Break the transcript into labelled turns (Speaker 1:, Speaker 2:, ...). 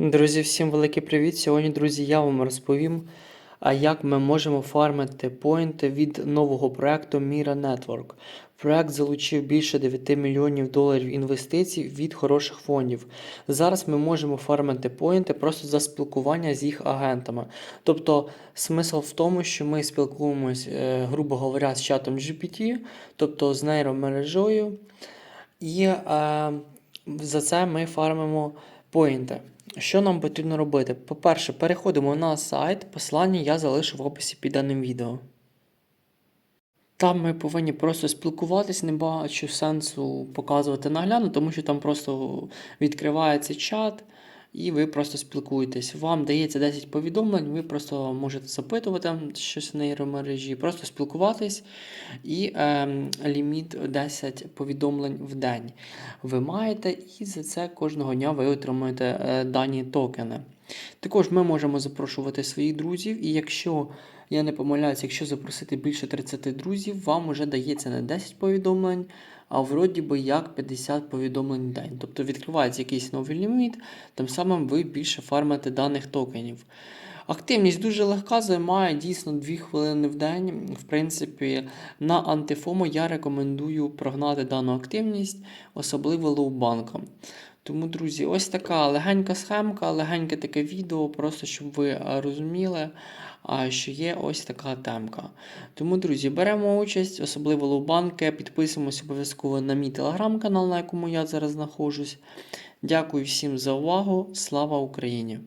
Speaker 1: Друзі, всім великий привіт! Сьогодні, друзі, я вам розповім, як ми можемо фармити поінти від нового проекту Mira Network. Проект залучив більше 9 мільйонів доларів інвестицій від хороших фондів. Зараз ми можемо фармити поінти просто за спілкування з їх агентами. Тобто, смисл в тому, що ми спілкуємось, е, грубо говоря, з чатом GPT, тобто з нейромережою, і е, за це ми фармимо поінти. Що нам потрібно робити? По-перше, переходимо на сайт, посилання я залишу в описі під даним відео. Там ми повинні просто спілкуватись, не бачу сенсу показувати наглядно, тому що там просто відкривається чат, і ви просто спілкуєтесь. Вам дається 10 повідомлень, ви просто можете запитувати щось в нейромережі, просто спілкуватись, і ем, ліміт 10 повідомлень в день ви маєте, і за це кожного дня ви отримуєте е, дані токени. Також ми можемо запрошувати своїх друзів, і якщо я не помиляюся, якщо запросити більше 30 друзів, вам вже дається не 10 повідомлень, а вроді би як 50 повідомлень в день. Тобто відкривається якийсь новий ліміт, тим самим ви більше фармите даних токенів. Активність дуже легка, займає дійсно 2 хвилини в день. В принципі, на антифому я рекомендую прогнати дану активність, особливо лоу-банкам. Тому, друзі, ось така легенька схемка, легеньке таке відео, просто щоб ви е, розуміли, що є ось така темка. Тому, друзі, беремо участь, особливо лоу-банки, підписуємося обов'язково на мій телеграм-канал, на якому я зараз знаходжусь. Дякую всім за увагу. Слава Україні!